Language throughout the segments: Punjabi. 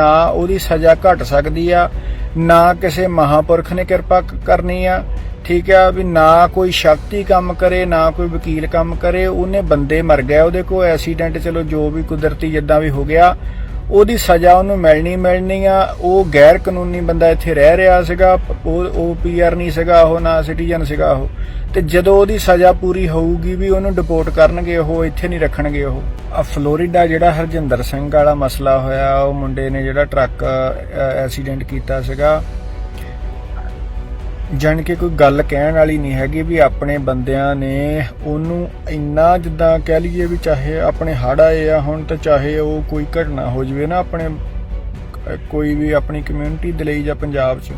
ਨਾ ਉਹਦੀ ਸਜ਼ਾ ਘਟ ਸਕਦੀ ਆ, ਨਾ ਕਿਸੇ ਮਹਾਪੁਰਖ ਨੇ ਕਿਰਪਾ ਕਰਨੀ ਆ। ਠੀਕ ਆ ਵੀ ਨਾ ਕੋਈ ਸ਼ਕਤੀ ਕੰਮ ਕਰੇ, ਨਾ ਕੋਈ ਵਕੀਲ ਕੰਮ ਕਰੇ, ਉਹਨੇ ਬੰਦੇ ਮਰ ਗਿਆ ਉਹਦੇ ਕੋਲ ਐਕਸੀਡੈਂਟ ਚਲੋ ਜੋ ਵੀ ਕੁਦਰਤੀ ਜਿੱਦਾਂ ਵੀ ਹੋ ਗਿਆ ਉਹਦੀ ਸਜ਼ਾ ਉਹਨੂੰ ਮਿਲਣੀ ਮਿਲਣੀ ਆ। ਉਹ ਗੈਰ ਕਾਨੂੰਨੀ ਬੰਦਾ ਇੱਥੇ ਰਹਿ ਰਿਹਾ ਸੀਗਾ। ਉਹ ਉਹ ਪੀਆਰ ਨਹੀਂ ਸੀਗਾ, ਉਹ ਨਾ ਸਿਟੀਜ਼ਨ ਸੀਗਾ ਉਹ। ਤੇ ਜਦੋਂ ਉਹਦੀ ਸਜ਼ਾ ਪੂਰੀ ਹੋਊਗੀ ਵੀ ਉਹਨੂੰ ਡਿਪੋਰਟ ਕਰਨਗੇ, ਉਹ ਇੱਥੇ ਨਹੀਂ ਰੱਖਣਗੇ ਉਹ। ਆ ਫਲੋਰੀਡਾ ਜਿਹੜਾ ਹਰਜਿੰਦਰ ਸਿੰਘ ਵਾਲਾ ਮਸਲਾ ਹੋਇਆ, ਉਹ ਮੁੰਡੇ ਨੇ ਜਿਹੜਾ ਟਰੱਕ ਐਕਸੀਡੈਂਟ ਕੀਤਾ ਸੀਗਾ। ਜਾਣ ਕੇ ਕੋਈ ਗੱਲ ਕਹਿਣ ਵਾਲੀ ਨਹੀਂ ਹੈਗੀ ਵੀ ਆਪਣੇ ਬੰਦਿਆਂ ਨੇ ਉਹਨੂੰ ਇੰਨਾ ਜਿੱਦਾਂ ਕਹਿ ਲਈਏ ਵੀ ਚਾਹੇ ਆਪਣੇ ਹੜ੍ਹ ਆਏ ਆ ਹੁਣ ਤਾਂ ਚਾਹੇ ਉਹ ਕੋਈ ਘਟਨਾ ਹੋ ਜਵੇ ਨਾ ਆਪਣੇ ਕੋਈ ਵੀ ਆਪਣੀ ਕਮਿਊਨਿਟੀ ਦੇ ਲਈ ਜਾਂ ਪੰਜਾਬ 'ਚ।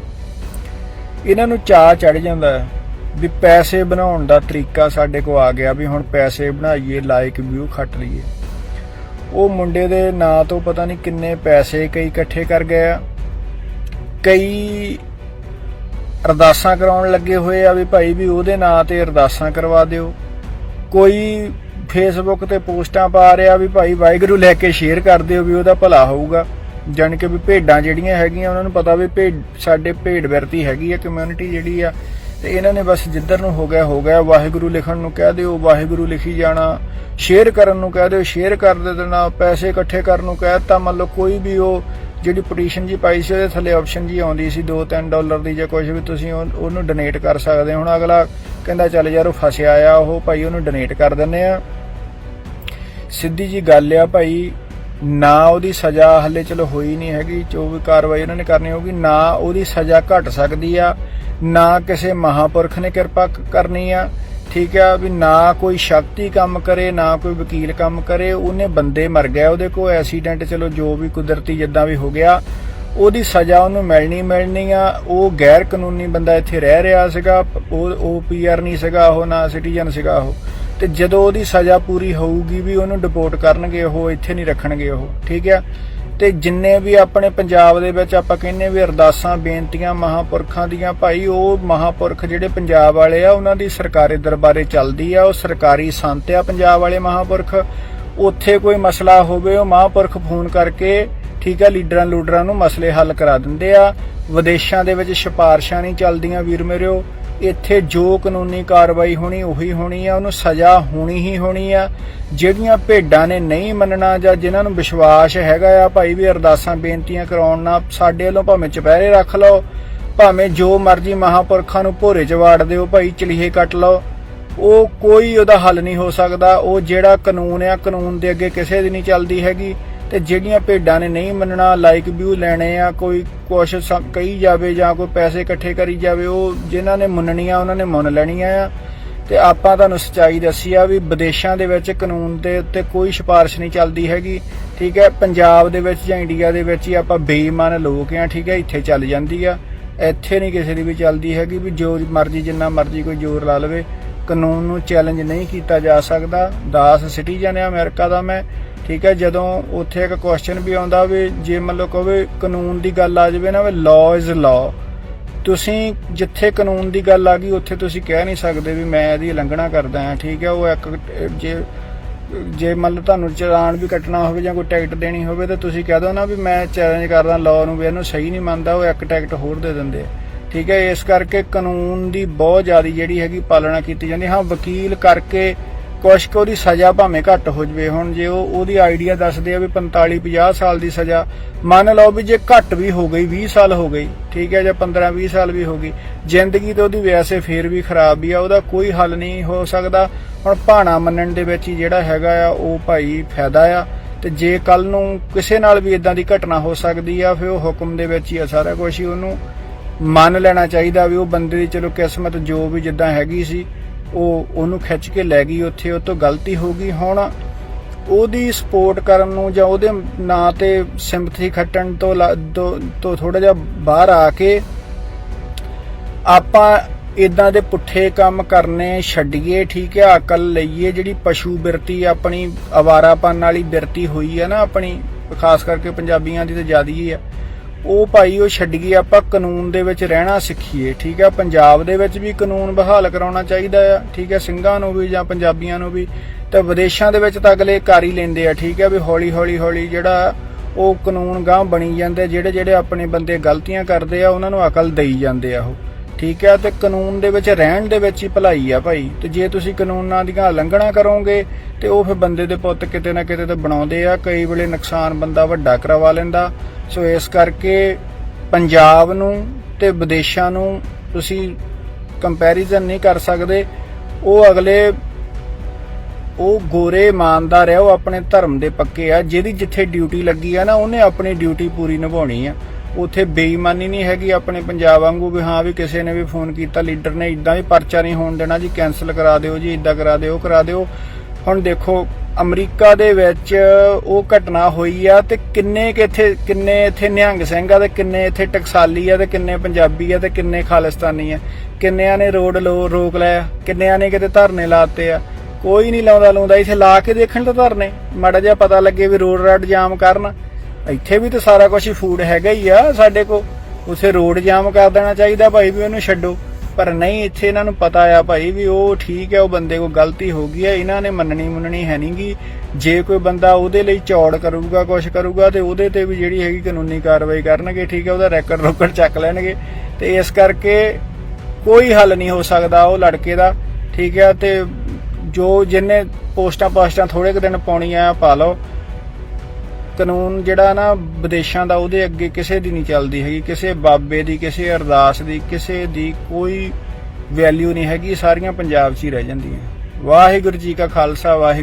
ਇਹਨਾਂ ਨੂੰ ਚਾਹ ਚੜ ਜਾਂਦਾ ਹੈ ਵੀ ਪੈਸੇ ਬਣਾਉਣ ਦਾ ਤਰੀਕਾ ਸਾਡੇ ਕੋ ਆ ਗਿਆ ਵੀ ਹੁਣ ਪੈਸੇ ਬਣਾਈਏ ਲਾਈਕ ਵਿਊ ਖੱਟ ਲਈਏ। ਉਹ ਮੁੰਡੇ ਦੇ ਨਾਂ ਤੋਂ ਪਤਾ ਨਹੀਂ ਕਿੰਨੇ ਪੈਸੇ ਕਈ ਇਕੱਠੇ ਕਰ ਗਏ ਆ। ਕਈ ਅਰਦਾਸਾਂ ਕਰਾਉਣ ਲੱਗੇ ਹੋਏ ਆ ਵੀ ਭਾਈ ਵੀ ਉਹਦੇ ਨਾਂ ਤੇ ਅਰਦਾਸਾਂ ਕਰਵਾ ਦਿਓ। ਕੋਈ ਫੇਸਬੁੱਕ ਤੇ ਪੋਸਟਾਂ ਪਾ ਰਿਹਾ ਵੀ ਭਾਈ ਵਾਹਿਗੁਰੂ ਲੈ ਕੇ ਸ਼ੇਅਰ ਕਰ ਦਿਓ ਵੀ ਉਹਦਾ ਭਲਾ ਹੋਊਗਾ। ਜਾਣ ਕੇ ਵੀ ਭੇਡਾਂ ਜਿਹੜੀਆਂ ਹੈਗੀਆਂ, ਉਹਨਾਂ ਨੂੰ ਪਤਾ ਵੀ ਭੇਡ, ਸਾਡੇ ਭੇਡ ਵਰਤੀ ਹੈਗੀ ਆ ਕਮਿਊਨਿਟੀ ਜਿਹੜੀ ਆ। ਤੇ ਇਹਨਾਂ ਨੇ ਬਸ ਜਿੱਧਰ ਨੂੰ ਹੋ ਗਿਆ ਹੋ ਗਿਆ। ਵਾਹਿਗੁਰੂ ਲਿਖਣ ਨੂੰ ਕਹਿ ਦਿਓ, ਵਾਹਿਗੁਰੂ ਲਿਖੀ ਜਾਣਾ। ਸ਼ੇਅਰ ਕਰਨ ਨੂੰ ਕਹਿ ਦਿਓ ਸ਼ੇਅਰ ਕਰ ਦੇ ਦੇਣਾ, ਪੈਸੇ ਇਕੱਠੇ ਕਰਨ ਨੂੰ ਕਹਿ ਦਿੱਤਾ। ਮੰਨ ਲਓ ਕੋਈ ਵੀ ਉਹ ਜਿਹੜੀ ਪਟੀਸ਼ਨ ਜੀ ਪਾਈ ਸੀ, ਉਹਦੇ ਥੱਲੇ ਆਪਸ਼ਨ ਜੀ ਆਉਂਦੀ ਸੀ 2-3 ਡਾਲਰ ਦੀ ਜਾਂ ਕੁਝ ਵੀ, ਤੁਸੀਂ ਉਹ- ਉਹਨੂੰ ਡੋਨੇਟ ਕਰ ਸਕਦੇ ਹੋ। ਹੁਣ ਅਗਲਾ ਕਹਿੰਦਾ, ਚੱਲ ਯਾਰ, ਉਹ ਫਸਿਆ ਆ, ਉਹ ਭਾਈ ਉਹਨੂੰ ਡੋਨੇਟ ਕਰ ਦਿੰਨੇ ਆ ਸਿੱਧੀ ਜੀ ਗੱਲ ਆ ਭਾਈ, ਨਾ ਉਹਦੀ ਸਜ਼ਾ ਹੱਲੇ ਚਲੋ ਹੋਈ ਨਹੀਂ ਹੈਗੀ, ਜੋ ਵੀ ਕਾਰਵਾਈ ਉਹਨਾਂ ਨੇ ਕਰਨੀ ਹੋਊਗੀ, ਨਾ ਉਹਦੀ ਸਜ਼ਾ ਘਟ ਸਕਦੀ ਆ, ਨਾ ਕਿਸੇ ਮਹਾਪੁਰਖ ਨੇ ਕਿਰਪਾ ਕਰਨੀ ਆ ਠੀਕ ਆ ਵੀ ਨਾ ਕੋਈ ਸ਼ਕਤੀ ਕੰਮ ਕਰੇ, ਨਾ ਕੋਈ ਵਕੀਲ ਕੰਮ ਕਰੇ, ਉਹਨੇ ਬੰਦੇ ਮਰ ਗਿਆ ਉਹਦੇ ਕੋਲ ਐਕਸੀਡੈਂਟ ਚਲੋ ਜੋ ਵੀ ਕੁਦਰਤੀ ਜਿੱਦਾਂ ਵੀ ਹੋ ਗਿਆ, ਉਹਦੀ ਸਜ਼ਾ ਉਹਨੂੰ ਮਿਲਣੀ ਮਿਲਣੀ ਆ, ਉਹ ਗੈਰ ਕਾਨੂੰਨੀ ਬੰਦਾ ਇੱਥੇ ਰਹਿ ਰਿਹਾ ਸੀਗਾ, ਉਹ ਉਹ ਪੀਆਰ ਨਹੀਂ ਸੀਗਾ, ਉਹ ਨਾ ਸਿਟੀਜ਼ਨ ਸੀਗਾ ਉਹ, ਤੇ ਜਦੋਂ ਉਹਦੀ ਸਜ਼ਾ ਪੂਰੀ ਹੋਊਗੀ ਵੀ ਉਹਨੂੰ ਡਿਪੋਰਟ ਕਰਨਗੇ ਉਹ, ਇੱਥੇ ਨਹੀਂ ਰੱਖਣਗੇ ਉਹ, ਠੀਕ ਆ? ਤੇ ਜਿੰਨੇ ਵੀ ਆਪਣੇ ਪੰਜਾਬ ਦੇ ਵਿੱਚ ਆਪਾਂ ਕਹਿੰਨੇ ਵੀ ਅਰਦਾਸਾਂ, ਬੇਨਤੀਆਂ, ਮਹਾਪੁਰਖਾਂ ਦੀਆਂ ਭਾਈ, ਉਹ ਮਹਾਪੁਰਖ ਜਿਹੜੇ ਪੰਜਾਬ ਵਾਲੇ ਆ, ਉਹਨਾਂ ਦੀ ਸਰਕਾਰੀ ਦਰਬਾਰੇ ਚੱਲਦੀ ਆ, ਉਹ ਸਰਕਾਰੀ ਸੰਤ ਆ ਪੰਜਾਬ ਵਾਲੇ ਮਹਾਪੁਰਖ। ਉੱਥੇ ਕੋਈ ਮਸਲਾ ਹੋਵੇ, ਉਹ ਮਹਾਪੁਰਖ ਫੋਨ ਕਰਕੇ ਠੀਕ ਆ, ਲੀਡਰਾਂ ਲੂਡਰਾਂ ਨੂੰ ਮਸਲੇ ਹੱਲ ਕਰਾ ਦਿੰਦੇ ਆ। ਵਿਦੇਸ਼ਾਂ ਦੇ ਵਿੱਚ ਸਿਫਾਰਸ਼ਾਂ ਨਹੀਂ ਚੱਲਦੀਆਂ, ਵੀਰ ਮੇਰਿਓ ਇੱਥੇ ਜੋ ਕਾਨੂੰਨੀ ਕਾਰਵਾਈ ਹੋਣੀ, ਉਹੀ ਹੋਣੀ ਆ, ਉਹਨੂੰ ਸਜ਼ਾ ਹੋਣੀ ਹੀ ਹੋਣੀ ਆ। ਜਿਹੜੀਆਂ ਭੇਡਾਂ ਨੇ ਨਹੀਂ ਮੰਨਣਾ ਜਾਂ ਜਿਨ੍ਹਾਂ ਨੂੰ ਵਿਸ਼ਵਾਸ ਹੈਗਾ ਆ, ਭਾਈ ਵੀ ਅਰਦਾਸਾਂ, ਬੇਨਤੀਆਂ ਕਰਾਉਣ ਨਾਲ ਸਾਡੇ ਵੱਲੋਂ ਭਾਵੇਂ ਚੁਪਹਿਰੇ ਰੱਖ ਲਓ, ਭਾਵੇਂ ਜੋ ਮਰਜ਼ੀ ਮਹਾਪੁਰਖਾਂ ਨੂੰ ਭੋਰੇ ਚ ਵਾੜ ਦਿਓ, ਭਾਈ ਚਲੀਹੇ ਕੱਟ ਲਓ, ਉਹ ਕੋਈ ਉਹਦਾ ਹੱਲ ਨਹੀਂ ਹੋ ਸਕਦਾ। ਉਹ ਜਿਹੜਾ ਕਾਨੂੰਨ ਆ, ਕਾਨੂੰਨ ਦੇ ਅੱਗੇ ਕਿਸੇ ਦੀ ਨਹੀਂ ਚੱਲਦੀ ਹੈਗੀ। ਤੇ ਜਿਹੜੀਆਂ ਭੇਡਾਂ ਨੇ ਨਹੀਂ ਮੰਨਣਾ ਲਾਈਕ ਵਿਊ ਲੈਣੇ ਆ, ਕੋਈ ਕੁਛ ਸਮ- ਕਹੀ ਜਾਵੇ ਜਾਂ ਕੋਈ ਪੈਸੇ ਇਕੱਠੇ ਕਰੀ ਜਾਵੇ, ਉਹ ਜਿਨ੍ਹਾਂ ਨੇ ਮੰਨਣੀਆਂ, ਉਹਨਾਂ ਨੇ ਮੰਨ ਲੈਣੀਆਂ ਆ। ਤੇ ਆਪਾਂ ਤੁਹਾਨੂੰ ਸੱਚਾਈ ਦੱਸੀ ਆ ਵੀ ਵਿਦੇਸ਼ਾਂ ਦੇ ਵਿੱਚ ਕਾਨੂੰਨ ਦੇ ਉੱਤੇ ਕੋਈ ਸਿਫਾਰਿਸ਼ ਨਹੀਂ ਚੱਲਦੀ ਹੈਗੀ, ਠੀਕ ਹੈ? ਪੰਜਾਬ ਦੇ ਵਿੱਚ ਜਾਂ ਇੰਡੀਆ ਦੇ ਵਿੱਚ ਹੀ ਆਪਾਂ ਬੇਈਮਾਨ ਲੋਕ ਆ, ਠੀਕ ਹੈ? ਇੱਥੇ ਚੱਲ ਜਾਂਦੀ ਆ। ਇੱਥੇ ਨਹੀਂ ਕਿਸੇ ਦੀ ਵੀ ਚੱਲਦੀ ਹੈਗੀ ਵੀ ਜੋ ਮਰਜ਼ੀ, ਜਿੰਨਾ ਮਰਜ਼ੀ ਕੋਈ ਜ਼ੋਰ ਲਾ ਲਵੇ। ਕਾਨੂੰਨ ਨੂੰ ਚੈਲੰਜ ਨਹੀਂ ਕੀਤਾ ਜਾ ਸਕਦਾ। ਦਾਸ ਸਿਟੀਜ਼ਨ ਹੈ ਅਮਰੀਕਾ ਦਾ ਮੈਂ। ਠੀਕ ਹੈ, ਜਦੋਂ ਉੱਥੇ ਇੱਕ ਕੁਐਸਚਨ ਵੀ ਆਉਂਦਾ ਵੀ ਜੇ ਮਤਲਬ ਲਓ ਕਹਵੇ ਕਾਨੂੰਨ ਦੀ ਗੱਲ ਆ ਜਾਵੇ ਨਾ, ਵੀ ਲਾਅ ਇਜ਼ ਲਾਅ ਤੁਸੀਂ ਜਿੱਥੇ ਕਾਨੂੰਨ ਦੀ ਗੱਲ ਆ ਗਈ, ਉੱਥੇ ਤੁਸੀਂ ਕਹਿ ਨਹੀਂ ਸਕਦੇ ਵੀ ਮੈਂ ਇਹਦੀ ਉਲੰਘਣਾ ਕਰਦਾ ਹਾਂ। ਠੀਕ ਹੈ, ਉਹ ਇੱਕ, ਜੇ ਜੇ ਮਤਲਬ ਤੁਹਾਨੂੰ ਚਲਾਨ ਵੀ ਕੱਟਣਾ ਹੋਵੇ ਜਾਂ ਕੋਈ ਟਿਕਟ ਦੇਣੀ ਹੋਵੇ, ਤਾਂ ਤੁਸੀਂ ਕਹਿ ਦੋ ਨਾ ਵੀ ਮੈਂ ਚੈਲੰਜ ਕਰਦਾ ਲਾਅ ਨੂੰ ਵੀ ਇਹਨੂੰ ਸਹੀ ਨਹੀਂ ਮੰਨਦਾ, ਉਹ ਇੱਕ ਟਿਕਟ ਹੋਰ ਦੇ ਦਿੰਦੇ ਆ। ਠੀਕ ਹੈ, ਇਸ ਕਰਕੇ ਕਾਨੂੰਨ ਦੀ ਬਹੁਤ ਜ਼ਿਆਦਾ ਜਿਹੜੀ ਹੈਗੀ ਪਾਲਣਾ ਕੀਤੀ ਜਾਂਦੀ ਹਾਂ। ਵਕੀਲ ਕਰਕੇ ਕੁਛ ਕੁ ਉਹਦੀ ਸਜ਼ਾ ਭਾਵੇਂ ਘੱਟ ਹੋ ਜਵੇ, ਹੁਣ ਜੇ ਉਹ ਉਹਦੀ ਆਈਡੀਆ ਦੱਸਦੇ ਆ ਵੀ 45 50 ਸਾਲ ਦੀ ਸਜ਼ਾ, ਮੰਨ ਲਓ ਵੀ ਜੇ ਘੱਟ ਵੀ ਹੋ ਗਈ 20 ਸਾਲ ਹੋ ਗਈ, ਠੀਕ ਹੈ, ਜਾਂ 15 20 ਸਾਲ ਵੀ ਹੋ ਗਈ, ਜ਼ਿੰਦਗੀ ਤਾਂ ਉਹਦੀ ਵੈਸੇ ਫੇਰ ਵੀ ਖਰਾਬ ਵੀ ਆ, ਉਹਦਾ ਕੋਈ ਹੱਲ ਨਹੀਂ ਹੋ ਸਕਦਾ। ਹੁਣ ਭਾਣਾ ਮੰਨਣ ਦੇ ਵਿੱਚ ਹੀ ਜਿਹੜਾ ਹੈਗਾ ਆ, ਉਹ ਭਾਈ ਫਾਇਦਾ ਆ। ਤੇ ਜੇ ਕੱਲ ਨੂੰ ਕਿਸੇ ਨਾਲ ਵੀ ਇਦਾਂ ਦੀ ਘਟਨਾ ਹੋ ਸਕਦੀ ਆ, ਫਿਰ ਉਹ ਹੁਕਮ ਦੇ ਵਿੱਚ ਹੀ ਆ ਸਾਰਾ ਕੁਝ ਹੀ ਉਹਨੂੰ। ਮੰਨ ਲੈਣਾ ਚਾਹੀਦਾ ਵੀ ਉਹ ਬੰਦੇ ਦੀ ਚਲੋ ਕਿਸਮਤ ਜੋ ਵੀ ਜਿੱਦਾਂ ਹੈਗੀ ਸੀ, ਉਹ ਉਹਨੂੰ ਖਿੱਚ ਕੇ ਲੈ ਗਈ ਉੱਥੇ, ਉਹ ਤੋਂ ਗਲਤੀ ਹੋ ਗਈ। ਹੁਣ ਉਹਦੀ ਸਪੋਰਟ ਕਰਨ ਨੂੰ ਜਾਂ ਉਹਦੇ ਨਾਂ ਤੇ ਸਿੰਪਥੀ ਖੱਟਣ ਤੋਂ ਲਾ- ਤੋਂ- ਥੋੜਾ ਜਿਹਾ ਬਾਹਰ ਆ ਕੇ ਆਪਾਂ ਇਦਾਂ ਦੇ ਪੁੱਠੇ ਕੰਮ ਕਰਨੇ ਛੱਡੀਏ, ਠੀਕ ਹੈ, ਅਕਲ ਲਈਏ, ਜਿਹੜੀ ਪਸ਼ੂ ਬਿਰਤੀ ਆਪਣੀ, ਅਵਾਰਾਪਨ ਵਾਲੀ ਬਿਰਤੀ ਹੋਈ ਹੈ ਨਾ ਆਪਣੀ, ਖਾਸ ਕਰਕੇ ਪੰਜਾਬੀਆਂ ਦੀ ਤਾਂ ਜ਼ਿਆਦਾ ਹੀ ਆ ਉਹ ਭਾਈ ਉਹ ਛੱਡੀਏ ਆਪਾਂ ਕਾਨੂੰਨ ਦੇ ਵਿੱਚ ਰਹਿਣਾ ਸਿੱਖੀਏ, ਠੀਕ ਹੈ ਪੰਜਾਬ ਦੇ ਵਿੱਚ ਵੀ ਕਾਨੂੰਨ ਬਹਾਲ ਕਰਾਉਣਾ ਚਾਹੀਦਾ ਆ, ਠੀਕ ਹੈ ਸਿੰਘਾਂ ਨੂੰ ਵੀ ਜਾਂ ਪੰਜਾਬੀਆਂ ਨੂੰ ਵੀ, ਤੇ ਵਿਦੇਸ਼ਾਂ ਦੇ ਵਿੱਚ ਤਾਂ ਅਗਲੇ ਕਰ ਹੀ ਲੈਂਦੇ ਆ, ਠੀਕ ਹੈ ਵੀ ਹੌਲੀ ਹੌਲੀ ਹੌਲੀ ਜਿਹੜਾ ਉਹ ਕਾਨੂੰਨ ਗਾਂ ਬਣੀ ਜਾਂਦੇ ਜਿਹੜੇ ਜਿਹੜੇ ਆਪਣੇ ਬੰਦੇ ਗਲਤੀਆਂ ਕਰਦੇ ਆ, ਉਹਨਾਂ ਨੂੰ ਅਕਲ ਦੇਈ ਜਾਂਦੇ ਆ ਉਹ। ਠੀਕ ਹੈ, ਤੇ ਕਾਨੂੰਨ ਦੇ ਵਿੱਚ, ਰਹਿਣ ਦੇ ਵਿੱਚ ਹੀ ਭਲਾਈ ਆ ਭਾਈ। ਤੇ ਜੇ ਤੁਸੀਂ ਕਾਨੂੰਨਾਂ ਦੀਆਂ ਉਲੰਘਣਾ ਕਰੋਗੇ, ਤੇ ਉਹ ਫਿਰ ਬੰਦੇ ਦੇ ਪੁੱਤ ਕਿਤੇ ਨਾ ਕਿਤੇ ਤਾਂ ਬਣਾਉਂਦੇ ਆ। ਕਈ ਵੇਲੇ ਨੁਕਸਾਨ ਬੰਦਾ ਵੱਡਾ ਕਰਵਾ ਲੈਂਦਾ। ਸੋ ਇਸ ਕਰਕੇ ਪੰਜਾਬ ਨੂੰ ਤੇ ਵਿਦੇਸ਼ਾਂ ਨੂੰ ਤੁਸੀਂ ਕੰਪੈਰੀਜ਼ਨ ਨਹੀਂ ਕਰ ਸਕਦੇ। ਉਹ ਅਗਲੇ, ਉਹ ਗੋਰੇ ਇਮਾਨਦਾਰ ਆ, ਉਹ ਆਪਣੇ ਧਰਮ ਦੇ ਪੱਕੇ ਆ। ਜਿਹਦੀ ਜਿੱਥੇ ਡਿਊਟੀ ਲੱਗੀ ਆ ਨਾ, ਉਹਨੇ ਆਪਣੀ ਡਿਊਟੀ ਪੂਰੀ ਨਿਭਾਉਣੀ ਆ। ਉੱਥੇ ਬੇਈਮਾਨੀ ਨਹੀਂ ਹੈਗੀ ਆਪਣੇ ਪੰਜਾਬ ਵਾਂਗੂ ਵੀ ਹਾਂ ਵੀ ਕਿਸੇ ਨੇ ਵੀ ਫੋਨ ਕੀਤਾ, ਲੀਡਰ ਨੇ ਇਦਾਂ ਵੀ ਪਰਚਾ ਨਹੀਂ ਹੋਣ ਦੇਣਾ ਜੀ ਕੈਨਸਲ ਕਰਾ ਦਿਓ ਜੀ ਇਦਾਂ ਕਰਾ ਦਿਓ ਕਰਾ ਦਿਓ। ਹੁਣ ਦੇਖੋ, ਅਮਰੀਕਾ ਦੇ ਵਿੱਚ ਉਹ ਘਟਨਾ ਹੋਈ ਆ ਤੇ ਕਿੰਨੇ ਕਿ ਇੱਥੇ, ਕਿੰਨੇ ਇੱਥੇ ਨਿਹੰਗ ਸਿੰਘ ਆ ਤੇ ਕਿੰਨੇ ਇੱਥੇ ਟਕਸਾਲੀ ਆ ਤੇ ਕਿੰਨੇ ਪੰਜਾਬੀ ਆ ਤੇ ਕਿੰਨੇ ਖਾਲਿਸਤਾਨੀ ਆ। ਕਿੰਨਿਆਂ ਨੇ ਰੋਡ ਲੋ, ਰੋਕ ਲਿਆ, ਕਿੰਨਿਆਂ ਨੇ ਕਿਤੇ ਧਰਨੇ ਲਾਤੇ ਆ। ਕੋਈ ਨਹੀਂ ਲਾਉਂਦਾ ਲਾਉਂਦਾ ਇੱਥੇ ਲਾ ਕੇ ਦੇਖਣ ਤਾਂ ਧਰਨੇ। ਮਾੜਾ ਜਿਹਾ ਪਤਾ ਲੱਗੇ ਵੀ ਰੋਡ ਰੱਡ ਜਾਮ ਕਰਨ। ਇੱਥੇ ਵੀ ਤਾਂ ਸਾਰਾ ਕੁਝ ਫੂਡ ਹੈਗਾ ਹੀ ਆ। ਸਾਡੇ ਕੋ ਉਸੇ ਰੋਡ ਜਾਮ ਕਰ ਦੇਣਾ ਚਾਹੀਦਾ ਭਾਈ ਵੀ ਉਹਨੂੰ ਛੱਡੋ। ਪਰ ਨਹੀਂ, ਇੱਥੇ ਇਹਨਾਂ ਨੂੰ ਪਤਾ ਆ ਭਾਈ ਵੀ ਉਹ ਠੀਕ ਹੈ ਉਹ ਬੰਦੇ ਕੋ ਗਲਤੀ ਹੋ ਗਈ ਹੈ ਇਹਨਾਂ ਨੇ ਮੰਨਣੀ ਮੁੰਨਣੀ ਹੈ ਨਹੀਂਗੀ ਜੇ ਕੋਈ ਬੰਦਾ ਉਹਦੇ ਲਈ ਚੌੜ ਕਰੂਗਾ ਕੁਝ ਕਰੂਗਾ ਤੇ ਉਹਦੇ ਤੇ ਵੀ ਜਿਹੜੀ ਹੈਗੀ ਕਾਨੂੰਨੀ ਕਾਰਵਾਈ ਕਰਨਗੇ, ਠੀਕ ਹੈ ਉਹਦਾ ਰੈਕੋਰਡ ਰੋਕੜ ਚੱਕ ਲੈਣਗੇ। ਤੇ ਇਸ ਕਰਕੇ ਕੋਈ ਹੱਲ ਨਹੀਂ ਹੋ ਸਕਦਾ ਉਹ ਲੜਕੇ ਦਾ, ਠੀਕ ਹੈ ਤੇ ਜੋ ਜਿੰਨੇ ਪੋਸਟਾਂ ਪਾਸਟਾਂ ਥੋੜੇ ਕੁ ਦਿਨ ਪਾਉਣੀਆਂ ਪਾ ਲਓ। ਕਾਨੂੰਨ ਜਿਹੜਾ ਨਾ ਵਿਦੇਸ਼ਾਂ ਦਾ, ਉਹਦੇ ਅੱਗੇ ਕਿਸੇ ਦੀ ਨਹੀਂ ਚੱਲਦੀ ਹੈਗੀ, ਕਿਸੇ ਬਾਬੇ ਦੀ, ਕਿਸੇ ਅਰਦਾਸ ਦੀ, ਕਿਸੇ ਦੀ ਕੋਈ ਵੈਲਿਊ ਨਹੀਂ ਹੈਗੀ, ਸਾਰੀਆਂ ਪੰਜਾਬ 'ਚ ਹੀ ਰਹਿ ਜਾਂਦੀਆਂ। ਵਾਹਿਗੁਰੂ ਜੀ ਕਾ ਖਾਲਸਾ ਵਾਹਿਗੁਰੂ